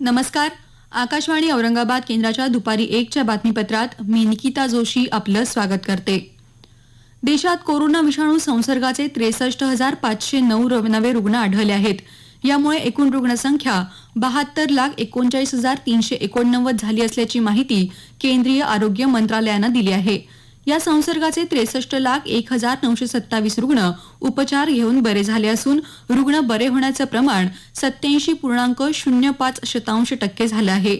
नमस्कार. आकाशवाणी औरंगाबाद केंद्राच्या दुपारी एकच्या बातमीपत्रात मी निकिता जोशी आपलं स्वागत करते. देशात कोरोना विषाणू संसर्गाचे त्रेसष्ट हजार पाचशे नऊ नवे रुग्ण आढळले आहेत. यामुळे एकूण रुग्णसंख्या बहात्तर लाख एकोणचाळीस हजार तीनशे एकोणनव्वद झाली असल्याची माहिती केंद्रीय आरोग्य मंत्रालयानं दिली आहे. या संसर्गाचे त्रेसष्ट लाख एक हजार नऊशे सत्तावीस रुग्ण उपचार घेऊन बरे झाले असून रुग्ण बरे होण्याचं प्रमाण सत्याऐंशी पूर्णांक शून्य पाच शतांश टक्के झालं आहे.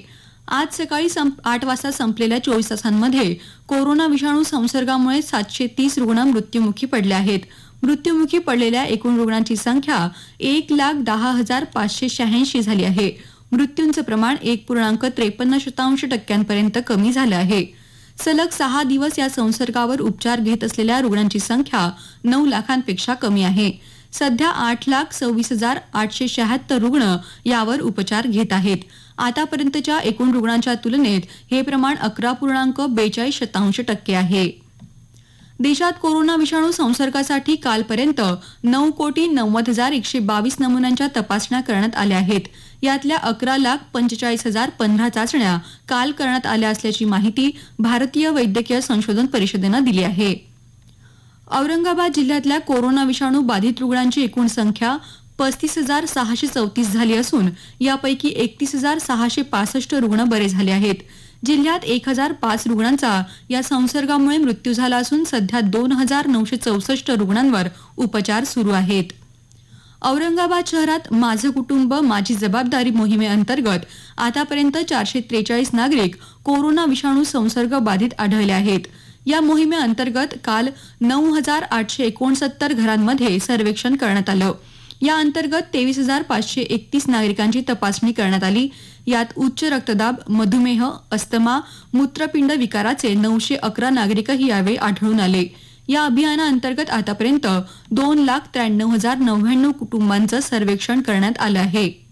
आज सकाळी संप- आठ वाजता संपलेल्या चोवीस तासांमध्ये कोरोना विषाणू संसर्गामुळे सातशे तीस रुग्ण मृत्युमुखी पडले आहेत. मृत्युमुखी पडलेल्या एकूण रुग्णांची संख्या एक लाख दहा हजार पाचशे शहाऐंशी झाली आहे. मृत्यूंचं प्रमाण एक पूर्णांक त्रेपन्न शतांश टक्क्यांपर्यंत कमी झालं आहे. सलग सहा दिवस या संसर्गावर उपचार घेत असलेल्या रुग्णांची संख्या नऊ लाखांपेक्षा कमी आहे. सध्या आठ लाख सव्वीस हजार आठशे शहात्तर रुग्ण यावर उपचार घेत आहेत. आतापर्यंतच्या एकूण रुग्णांच्या तुलनेत हे प्रमाण अकरा पूर्णांक बेचाळीस शतांश टक्के आहे. देशात कोरोना विषाणू संसर्गासाठी कालपर्यंत नऊ कोटी नव्वद हजार एकशे बावीस नमुन्यांच्या तपासण्या करण्यात आल्या आहेत. यातल्या अकरा लाख पंचेचाळीस हजार पंधरा चाचण्या काल करण्यात आल्या असल्याची माहिती भारतीय वैद्यकीय संशोधन परिषदेनं दिली आहे. औरंगाबाद जिल्ह्यातल्या कोरोना विषाणू बाधित रुग्णांची एकूण संख्या पस्तीस हजार सहाशे चौतीस झाली असून यापैकी एकतीस हजार सहाशे पासष्ट रुग्ण बरे झाले आहेत. जिल्ह्यात एक हजार पाच रुग्णांचा या संसर्गामुळे मृत्यू झाला असून सध्या दोन हजार नऊशे चौसष्ट रुग्णांवर उपचार सुरू आहेत. औरंगाबाद शहरात माझं कुटुंब माझी जबाबदारी मोहिमेअंतर्गत आतापर्यंत चारशे त्रेचाळीस नागरिक कोरोना विषाणू संसर्ग बाधित आढळले आहेत. या मोहिमेअंतर्गत काल नऊ हजार आठशे एकोणसत्तर घरांमध्ये सर्वेक्षण करण्यात आलं. या अंतर्गत तेवीस हजार पाचशे एकतीस नागरिकांची तपासणी करण्यात आली. यात उच्च रक्तदाब मधुमेह अस्थमा मूत्रपिंड विकाराचे नऊशे अकरा नागरिकही यावेळी आढळून आले. या अभियानाअंतर्गत आतापर्यंत दोन लाख त्र्याण्णव हजार नव्याण्णव कुटुंबांचं सर्वेक्षण करण्यात आलं आहे.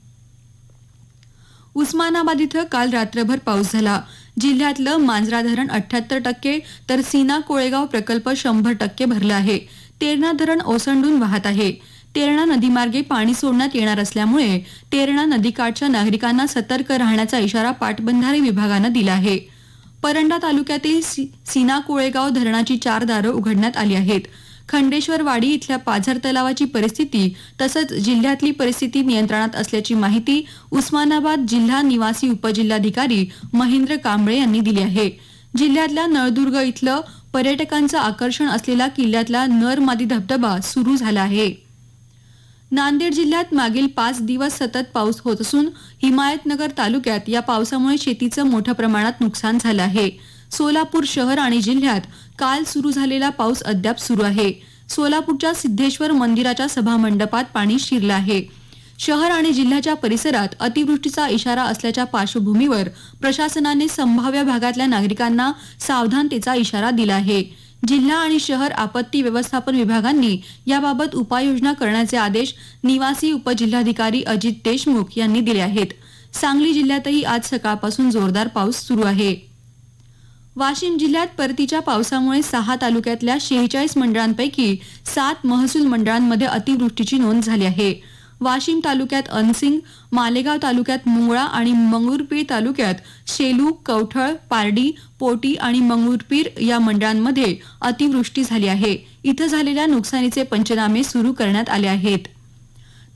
उस्मानाबाद इथं काल रात्रभर पाऊस झाला. जिल्ह्यातलं मांजरा धरण अठ्याहत्तर टक्के तर सीना कोळेगाव प्रकल्प शंभर टक्के भरला आहे. तेरणा धरण ओसंडून वाहत आहे. तेरणा नदीमार्गे पाणी सोडण्यात येणार असल्यामुळे तेरणा नदीकाठच्या नागरिकांना सतर्क राहण्याचा इशारा पाटबंधारे विभागानं दिला आहे. परंडा तालुक्यातील सीना कोळेगाव धरणाची चार दारं उघडण्यात आली आहेत. खंडेश्वरवाडी इथल्या पाझर तलावाची परिस्थिती तसंच जिल्ह्यातली परिस्थिती नियंत्रणात असल्याची माहिती उस्मानाबाद जिल्हा निवासी उपजिल्हाधिकारी महेंद्र कांबळे यांनी दिली आहे. जिल्ह्यातल्या नळदुर्ग इथलं पर्यटकांचं आकर्षण असलेला किल्ल्यातला नर मादी धबधबा सुरू झाला आहे. नांदेड जिल्ह्यात मागील पाच दिवस सतत पाऊस होत असून हिमायतनगर तालुक्यात या पावसामुळे शेतीचं मोठ्या प्रमाणात नुकसान झालं आहे. सोलापूर शहर आणि जिल्ह्यात काल सुरू झालेला पाऊस अद्याप सुरू आहे. सोलापूरच्या सिद्धेश्वर मंदिराच्या सभामंडपात पाणी शिरलं आहे. शहर आणि जिल्ह्याच्या परिसरात अतिवृष्टीचा इशारा असल्याच्या पार्श्वभूमीवर प्रशासनाने संभाव्य भागातल्या नागरिकांना सावधानतेचा इशारा दिला आहे. जिल्हा आणि शहर आपत्ती व्यवस्थापन विभागांनी याबाबत उपाययोजना करण्याचे आदेश निवासी उपजिल्हाधिकारी अजित देशमुख यांनी दिले आहेत. सांगली जिल्ह्यातही आज सकाळपासून जोरदार पाऊस सुरू आहे. वाशिम जिल्ह्यात परतीच्या पावसामुळे सहा तालुक्यातल्या शेहेचाळीस मंडळांपैकी सात महसूल मंडळांमध्ये अतिवृष्टीची नोंद झाली आहे. वाशिम तालुक्यात अनसिंग मालेगाव तालुक्यात मुंगळा आणि मंगरुळपीर तालुक्यात शेलू कवठळ पारडी पोटी आणि मंगरुळपीर या मंडळांमध्ये अतिवृष्टी झाली आहे. इथं झालेल्या नुकसानीचे पंचनामे सुरू करण्यात आले आहेत.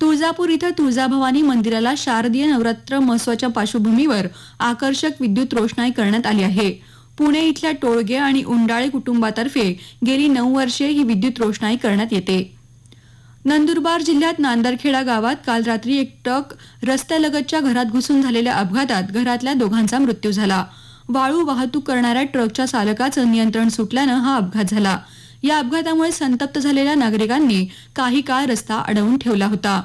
तुळजापूर इथं तुळजाभवानी मंदिराला शारदीय नवरात्र महोत्सवाच्या पार्श्वभूमीवर आकर्षक विद्युत रोषणाई करण्यात आली आहे. पुणे इथल्या टोळगे आणि उंडाळे कुटुंबातर्फे गेली नऊ वर्षे ही विद्युत रोषणाई करण्यात येते. नंदुरबार जिल्ह्यात नांदरखेडा गावात काल रात्री एक ट्रक रस्त्यालगतच्या घरात घुसून झालेल्या अपघातात घरातल्या दोघांचा मृत्यू झाला. वाळू वाहतूक करणाऱ्या ट्रकच्या चालकाचं नियंत्रण सुटल्यानं हा अपघात झाला. या अपघातामुळे संतप्त झालेल्या नागरिकांनी काही काळ रस्ता अडवून ठेवला होता.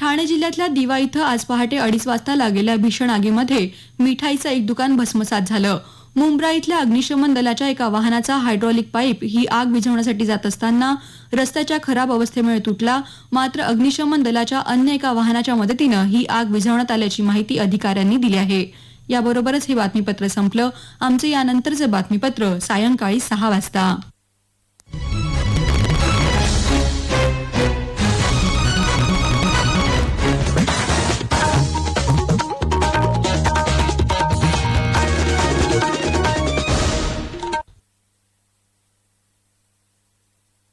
ठाणे जिल्ह्यातल्या दिवा इथं आज पहाटे अडीच वाजता लागलेल्या भीषण आगीमध्ये मिठाईचं एक दुकान भस्मसात झालं. मुंब्रा इथल्या अग्निशमन दलाच्या एका वाहनाचा हायड्रॉलिक पाईप ही आग विझवण्यासाठी जात असताना रस्त्याच्या खराब अवस्थेमुळे तुटला. मात्र अग्निशमन दलाच्या अन्य एका वाहनाच्या मदतीनं ही आग विझवण्यात आल्याची माहिती अधिकाऱ्यांनी दिली आहे. याबरोबरच हे बातमीपत्र संपलं. आमचं यानंतरचं बातमीपत्र सायंकाळी सहा वाजता.